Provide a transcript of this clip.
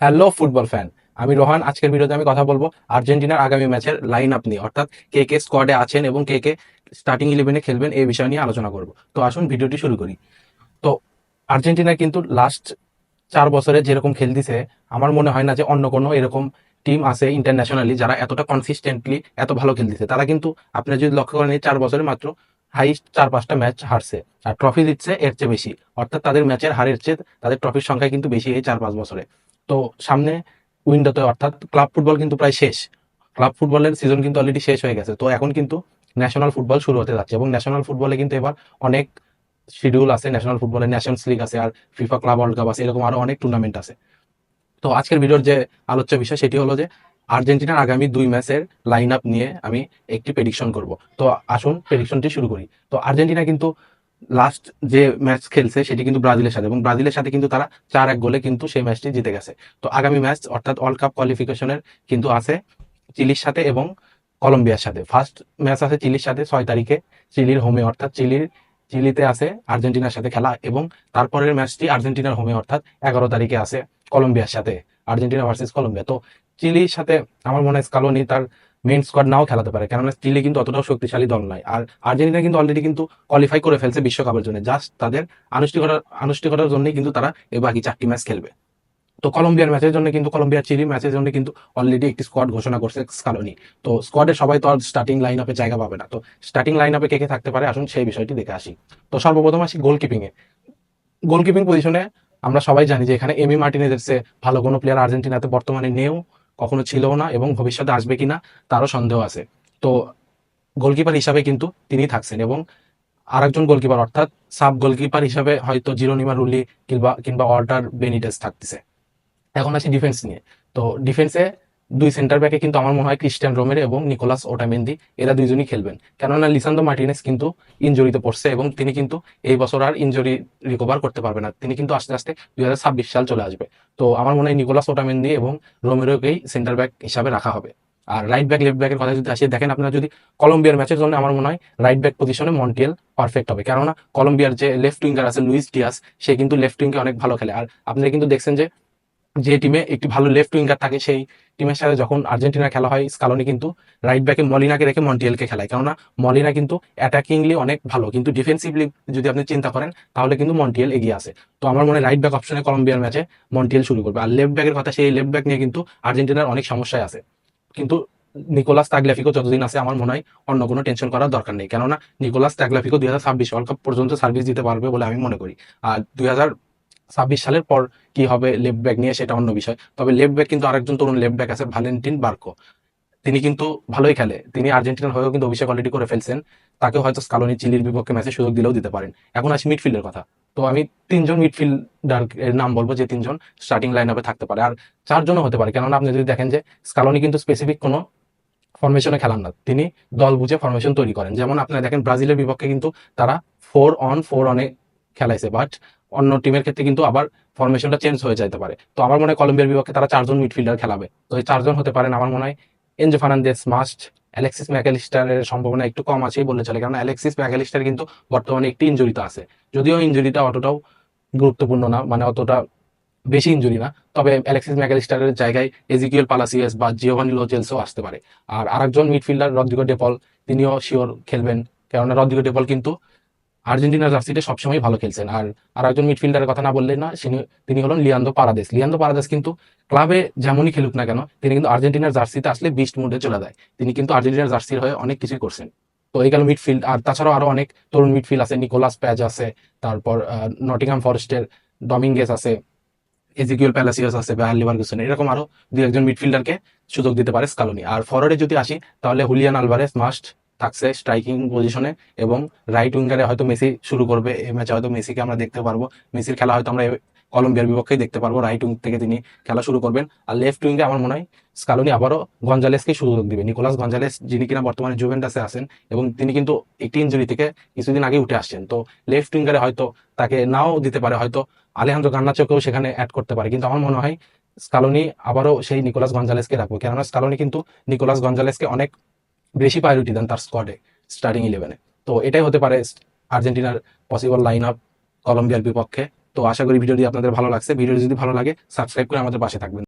Hello football fan আমি রোহান, আজকের ভিডিওতে আমি কথা বলব আর্জেন্টিনার আগামী ম্যাচের লাইন আপ নিয়ে। অর্থাৎ কে কে স্কোয়াডে আছেন এবং কে কে স্টার্টিং ইলেভেনে খেলবেন এই বিষয় নিয়ে আলোচনা করব। তো আসুন ভিডিওটি শুরু করি। তো আর্জেন্টিনা কিন্তু লাস্ট চার বছরে যেরকম খেলতেছে, আমার মনে হয় না যে অন্য কোনো এরকম টিম আছে ইন্টারন্যাশনালি যারা এতটা কনসিস্টেন্টলি এত ভালো খেলতেছে। তারা কিন্তু, আপনি যদি লক্ষ্য করেন চার বছরে মাত্র হাইস্ট চার পাঁচটা ম্যাচ হারছে। আর ট্রফি দিচ্ছে এর চেয়ে বেশি। অর্থাৎ তাদের ম্যাচের হারের চেয়ে তাদের ট্রফির সংখ্যা কিন্তু বেশি এই চার পাঁচ বছরে। তো সামনে উইন্ডোতে অর্থাৎ ক্লাব ফুটবল কিন্তু প্রায় শেষ। ক্লাব ফুটবলের সিজন কিন্তু অলরেডি শেষ হয়ে গেছে। তো এখন কিন্তু ন্যাশনাল ফুটবল শুরু হতে যাচ্ছে। এবং ন্যাশনাল ফুটবলে কিন্তু এবার অনেক শিডিউল আছে। ন্যাশনাল ফুটবলে ন্যাশনস লিগ আছে আর ফিফা ক্লাব ওয়ার্ল্ড কাপ আছে। এরকম আরও অনেক টুর্নামেন্ট আছে। তো আজকের ভিডিওর যে আলোচ্য বিষয়, সেটি হলো যে আর্জেন্টিনার আগামী দুই ম্যাচের লাইন আপ নিয়ে আমি একটি প্রেডিকশন করব। তো আসুন প্রেডিকশনটি শুরু করি। তো আর্জেন্টিনা কিন্তু লাস্ট যে ম্যাচ খেলছে সেটি কিন্তু ব্রাজিলের সাথে এবং ব্রাজিলের সাথে কিন্তু তারা চার এক গোলে কিন্তু সেই ম্যাচটি জিতে গেছে। তো আগামী ম্যাচ অর্থাৎ ওয়ার্ল্ড কাপ কোয়ালিফিকেশনের কিন্তু আছে চিলির সাথে এবং কলম্বিয়ার সাথে। ফার্স্ট ম্যাচ আছে চিলির সাথে ছয় তারিখে, চিলির হোমে অর্থাৎ চিলির, চিলিতে আছে আর্জেন্টিনার সাথে খেলা এবং তারপরের ম্যাচটি আর্জেন্টিনার হোমে অর্থাৎ এগারো তারিখে আছে কলম্বিয়ার সাথে, আর্জেন্টিনা ভার্সেস কলম্বিয়া। তো চিলির সাথে আমার মনে হয় স্কালোনি তার মেইন স্কোয়াড নাও খেলাতে পারে। কেননা চিলি কিন্তু অতটাও শক্তিশালী দল নয়। আর আর্জেন্টিনা কিন্তু অলরেডি কিন্তু কোয়ালিফাই করে ফেলছে বিশ্বকাপের জন্য। জাস্ট তাদের আনুষ্ঠানিকতা আনুষ্ঠানিকতার জন্যই কিন্তু তারা এই বাকি চারটি ম্যাচ খেলবে। তো কলম্বিয়ার ম্যাচের জন্য কিন্তু কলম্বিয়ার চিলি ম্যাচের জন্য কিন্তু অলরেডি একটি স্কোয়াড ঘোষণা করছে স্কালোনি তো স্কোয়াডের সবাই তো আর স্টার্টিং লাইন আপে জায়গা পাবে না। তো স্টার্টিং লাইন আপে কে কে থাকতে পারে? আসুন সেই বিষয়টি দেখে আসি। তো সর্বপ্রথম আসি গোলকিপিং এ। গোলকিপিং পজিশনে আমরা সবাই জানি যে এখানে এমি মার্টিনেজের চেয়ে ভালো কোনো প্লেয়ার আর্জেন্টিনাতে বর্তমানে নেও। কখনো ছিল না এবং ভবিষ্যতে আসবে কিনা তারও সন্দেহ আছে। তো গোলকিপার হিসাবে কিন্তু তিনি থাকছেন এবং আরেকজন গোলকিপার অর্থাৎ সাব গোলকিপার হিসাবে হয়তো জিরোনিমা রুলি কিংবা কিংবা অর্ডার বেনিটেস থাকতেছে। এখন আছে ডিফেন্স নিয়ে। তো ডিফেন্সে দুই সেন্টার ব্যাকে কিন্তু আমার মনে হয় ক্রিস্টিয়ান রোমের এবং নিকোলাস ওটামেন্দি এরা দুইজনই খেলবেন। কেননা লিসান্দো মার্টিনেস কিন্তু ইনজুরিতে পড়ছে এবং তিনি কিন্তু এই বছর আর ইনজুরি রিকভার করতে পারবে না। তিনি কিন্তু আস্তে আস্তে দুই ছাব্বিশ সাল চলে আসবে। তো আমার মনে হয় নিকোলাস ওটামেন্দি এবং রোমেরোকেই সেন্টার ব্যাক হিসাবে রাখা হবে। আর রাইট ব্যাক লেফট ব্যাকের কথা যদি আসি, দেখেন আপনারা যদি কলম্বিয়ার ম্যাচের জন্য আমার মনে হয় রাইট ব্যাক পজিশনে মন্টিয়েল পারফেক্ট হবে। কেননা কলম্বিয়ার যে লেফট উইঙ্গার আছে লুইস ডিয়াস সে কিন্তু লেফট উইঙ্গে অনেক ভালো খেলে। আর আপনারা কিন্তু দেখছেন যে যে টিমে একটি ভালো লেফট উইঙ্গার থাকে, সেই টিমের সাথে যখন আর্জেন্টিনা খেলা হয় স্কালনি কিন্তু রাইট ব্যাকে মলিনাকে রেখে মন্টিয়েলকে খেলায়। কেননা মলিনা কিন্তু অ্যাটাকিংলি অনেক ভালো, কিন্তু ডিফেন্সিভলি যদি আপনি চিন্তা করেন, তাহলে কিন্তু মন্টিয়েল এগিয়ে আসে তো আমার মনে রাইট ব্যাক অপশনে কলম্বিয়ার ম্যাচে মন্টিয়েল শুরু করবে। আর লেফট ব্যাকের কথা, সেই লেফট ব্যাক নিয়ে কিন্তু আর্জেন্টিনার অনেক সমস্যায় আছে। কিন্তু নিকোলাস তাগলাফিকো যতদিন আছে, আমার মনে হয় অন্য কোনো টেনশন করার দরকার নেই। কেননা নিকোলাস তাগলাফিকো দুই হাজার ছাব্বিশ ওয়ার্ল্ড কাপ পর্যন্ত সার্ভিস দিতে পারবে বলে আমি মনে করি। আর দুই হাজার ছাব্বিশ সালের পর কি হবে লেফট ব্যাক নিয়ে সেটা অন্য বিষয়। তবে লেফট ব্যাক কিন্তু আরেকজন তরুণ লেফট ব্যাক আছে ভ্যালেন্টিন বার্কো। তিনি কিন্তু ভালোই খেলে। তিনি আর্জেন্টিনার হয়েও কিন্তু অভিষেক অলরেডি করে ফেলছেন। তাকে হয়তো স্কালোনি চিলির বিপক্ষে ম্যাচে সুযোগ দিলেও দিতে পারেন। এখন আসি মিডফিল্ডের কথা। তো আমি তিনজন মিডফিল্ডার এর নাম বলব যে তিনজন স্টার্টিং লাইন আপে থাকতে পারে। আর চারজনও হতে পারে। কেননা আপনি যদি দেখেন যে স্কালোনি কিন্তু স্পেসিফিক কোনো ফরমেশনে খেলান না। তিনি দল বুঝে ফরমেশন তৈরি করেন। যেমন আপনারা দেখেন ব্রাজিলের বিপক্ষে কিন্তু তারা ফোর অন ফোর অনে খেলাইছে। বাট অন্য টিমের ক্ষেত্রে কিন্তু আবার ফরমেশনটা চেঞ্জ হয়ে যেতে পারে। তো আমার মনে হয় কলম্বিয়ার বিপক্ষে তারা চারজন মিডফিল্ডার খেলাবে। তো এই চারজন হতে পারেন আমার মনে হয় এনজো ফার্নান্দেস মাস্ট, অ্যালেক্সিস ম্যাকালিস্টারের সম্ভাবনা একটু কম আছেই বলে চলে কারণ অ্যালেক্সিস ম্যাকালিস্টার কিন্তু বর্তমানে একটি ইঞ্জুরিতে আছে। যদিও ইঞ্জুরিটা অতটাও গুরুত্বপূর্ণ না মানে অতটা বেশি ইঞ্জুরি না, তবে অ্যালেক্সিস ম্যাকালিস্টারের জায়গায় এজিকিউল পালাসিয়াস বা জিওভানি লোজেলসও আসতে পারে। আর আরেকজন মিডফিল্ডার রদ্রিগো ডেপল তিনিও শিওর খেলবেন, কেননা রদ্রিগো ডেপল কিন্তু আর্জেন্টিনার জার্সিতে সবসময় ভালো খেলছেন। আর আরেকজন মিডফিল্ডারের কথা না বললে না তিনি- হলেন লিয়ান্দো পারাদেস। লিয়ান্দো পারাদেস কিন্তু ক্লাবে যেমনই খেলুক না কেন, তিনি কিন্তু আর্জেন্টিনার জার্সিতে আসলে বিস্ট মুডে চলে যায়। তিনি কিন্তু আর্জেন্টিনার জার্সির হয়ে অনেক কিছুই করছেন। তো এই গেল মিডফিল্ড। আর তাছাড়াও আরও অনেক তরুণ মিডফিল্ড আছে। নিকোলাস প্যাজ আছে, তারপর নটিংহাম ফরেস্টের ডমিঙ্গেস আছে, এজিকিউল প্যালাসিয়াস আছে বা লিভারকুসেন এরকম আরও দুই একজন মিডফিল্ডারকে সুযোগ দিতে পারে স্কালোনি। আর ফরওয়ার্ডে যদি আসি, তাহলে হুলিয়ান আলভারেস মাস্ট থাকছে স্ট্রাইকিং পজিশনে এবং রাইট উইঙ্গারে হয়তো মেসি শুরু করবে। এই ম্যাচে হয়তো মেসিকে আমরা দেখতে পারব। মেসির খেলা হয়তো আমরা কলম্বিয়ার বিপক্ষেই দেখতে পারব। রাইট উইং থেকে তিনি খেলা শুরু করবেন। আর লেফট উইঙ্গে আমার মনে হয় স্কালোনি আবারও গঞ্জালেসকে সুযোগ দিবে। নিকোলাস গঞ্জালেস যিনি কিনা বর্তমানে জুভেন্টাসে আছেন এবং তিনি কিন্তু একটি ইঞ্জুরি থেকে কিছুদিন আগে উঠে আসছেন। তো লেফট উইঙ্গারে হয়তো তাকে নাও দিতে পারে। হয়তো আলেহান্দ্র গান্নাচোকেও সেখানে অ্যাড করতে পারে। কিন্তু আমার মনে হয় স্কালোনি আবারও সেই নিকোলাস গঞ্জালেসকে রাখব। কেননা স্কালোনি কিন্তু নিকোলাস গঞ্জালেসকে অনেক বেশি প্রায়োরিটি দেন তার স্কোয়াডে স্টার্টিং ইলেভেনে তো এটাই হতে পারে আর্জেন্টিনার পসিবল লাইন আপ কলম্বিয়ার বিপক্ষে। তো আশা করি ভিডিওটি আপনাদের ভালো লাগছে। ভিডিওটি যদি ভালো লাগে সাবস্ক্রাইব করে আমাদের পাশে থাকবেন।